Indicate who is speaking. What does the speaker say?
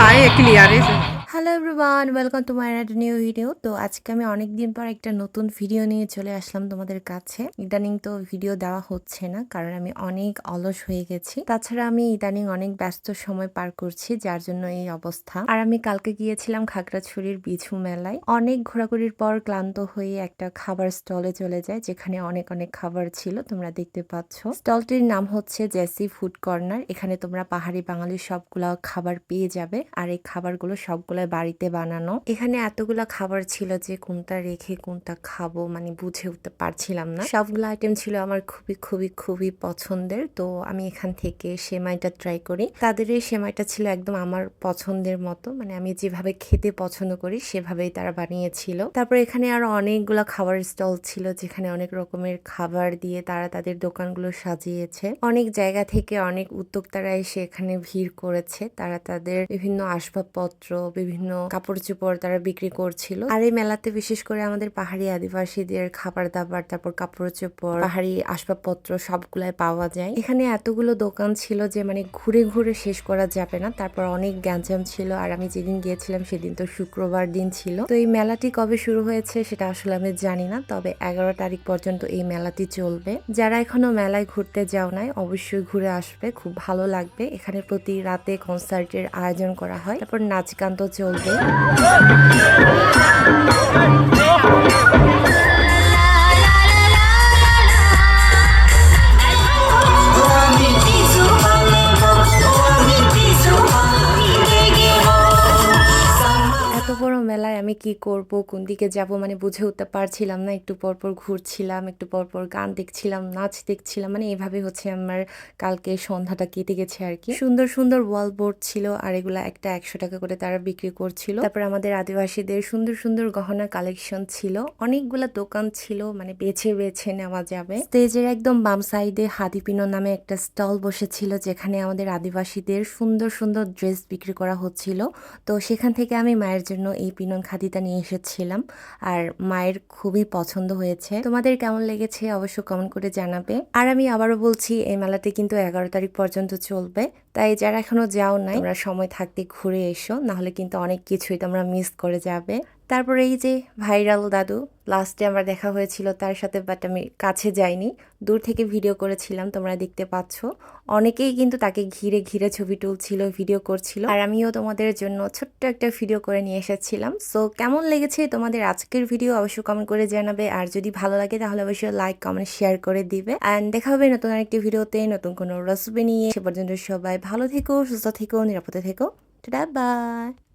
Speaker 1: आए क्लियर है
Speaker 2: hello everyone welcome to my একটা নিউ ভিডিও তো আজকে আমি অনেক দিন পর একটা নতুন ভিডিও নিয়ে চলে আসলাম তোমাদের কাছে। ইদানিং তো ভিডিও দেওয়া হচ্ছে না, কারণ আমি অনেক অলস হয়ে গেছি। তাছাড়া আমি ইদানিং অনেক ব্যস্ত সময় পার করছি, যার জন্য এই অবস্থা। আর আমি কালকে গিয়েছিলাম খাগড়াছড়ির বিছু মেলায়। অনেক ঘোরাঘুরির পর ক্লান্ত হয়ে একটা খাবার স্টলে চলে যায় যেখানে অনেক অনেক খাবার ছিল, তোমরা দেখতে পাচ্ছ। স্টলটির নাম হচ্ছে জেসি ফুড কর্নার এখানে তোমরা পাহাড়ি বাঙালি সবগুলা খাবার পেয়ে যাবে। আর এই খাবারগুলো সবগুলো বাড়িতে বানানো। এখানে এতগুলা খাবার ছিল যে কোনটা রেখে কোনটা খাব মানে বুঝে উঠতে পারছিলাম না। সবগুলো আইটেম ছিল আমার খুবই খুবই খুবই পছন্দের। তো আমি এখান থেকে সেমাইটা ট্রাই করি। তাদের এই সেমাইটা ছিল একদম আমার পছন্দের মতো। মানে আমি যেভাবে খেতে পছন্দ করি, সেভাবেই তারা বানিয়েছিল। তারপর এখানে আরও অনেকগুলো খাবার স্টল ছিল যেখানে অনেক রকমের খাবার দিয়ে তারা তাদের দোকানগুলো সাজিয়েছে। অনেক জায়গা থেকে অনেক উদ্যোক্তারা এসে এখানে ভিড় করেছে। তারা তাদের বিভিন্ন আসবাবপত্র বিভিন্ন কাপড় চোপড় তারা বিক্রি করছিল। আর এই মেলাতে বিশেষ করে আমাদের পাহাড়ি আদিবাসীদের খাবার দাবার তারপর কাপড় চোপড় পাহাড়ি আসবাবপত্র সবগুলাই পাওয়া যায়। এখানে এতগুলো দোকান ছিল যে মানে ঘুরে ঘুরে শেষ করা যাবে না। তারপর অনেক গ্যাঞ্জাম ছিল আর আমি যেদিন গিয়েছিলাম সেদিন তো শুক্রবার দিন ছিল। তো এই মেলাটি কবে শুরু হয়েছে সেটা আসলে আমি জানি না, তবে এগারো তারিখ পর্যন্ত এই মেলাটি চলবে। যারা এখনও মেলায় ঘুরতে যাও নাই, অবশ্যই ঘুরে আসবে, খুব ভালো লাগবে। এখানে প্রতি রাতে কনসার্টের আয়োজন করা হয়। তারপর নাচ গান তো চলবে এত বড় মেলায় আমি কি করব? কোন দিকে যাব? মানে বুঝে উঠতে পারছিলাম না। একটু পর পর ঘুরছিলাম, একটু পর পর গান দেখছিলাম, নাচ দেখছিলাম। মানে এভাবে হচ্ছে আমার কালকে সন্ধ্যাটা কেটে গেছে আর কি। সুন্দর সুন্দর ওয়াল বোর্ড ছিল আর এগুলা একটা একশো টাকা করে তারা বিক্রি করছিল। তারপর আমাদের আদিবাসীদের সুন্দর সুন্দর গহনা কালেকশন ছিল। অনেকগুলা দোকান ছিল মানে বেছে বেছে নেওয়া যাবে। স্টেজের একদম বাম সাইডে হাদিপিনো নামে একটা স্টল বসেছিল, যেখানে আমাদের আদিবাসীদের সুন্দর সুন্দর ড্রেস বিক্রি করা হচ্ছিল। তো সেখান থেকে আমি মায়ের জন্য এই পিনন খাদিটা নিয়ে এসেছিলাম। আর মায়ের খুবই পছন্দ হয়েছে। তোমাদের কেমন লেগেছে অবশ্য কমেন্ট করে জানাবে। আর আমি আবারও বলছি, এই মেলাটি কিন্তু এগারো তারিখ পর্যন্ত চলবে। তাই যারা এখনও যাও নাই তোমরা সময় থাকতে ঘুরে এসো। নাহলে কিন্তু অনেক কিছুই তোমরা মিস করে যাবে। তারপরে এই যে ভাইরাল দাদু লাস্টে আমার দেখা হয়েছিল তার সাথে বাট আমি কাছে যাইনি। দূর থেকে ভিডিও করেছিলাম, তোমরা দেখতে পাচ্ছ। অনেকেই কিন্তু তাকে ঘিরে ঘিরে ছবি তুলছিল ভিডিও করছিল। আর আমিও তোমাদের জন্য ছোট্ট একটা ভিডিও করে নিয়ে এসেছিলাম। সো কেমন লেগেছে তোমাদের আজকের ভিডিও অবশ্যই কমেন্ট করে জানাবে। আর যদি ভালো লাগে, তাহলে অবশ্যই লাইক কমেন্ট শেয়ার করে দিবে। অ্যান্ড দেখা হবে নতুন আরেকটি ভিডিওতে নতুন কোনো রেসিপি নিয়ে। সে পর্যন্ত সবাই ভালো থেকো, সুস্থ থেকো, নিরাপদে থেকো। Tata bye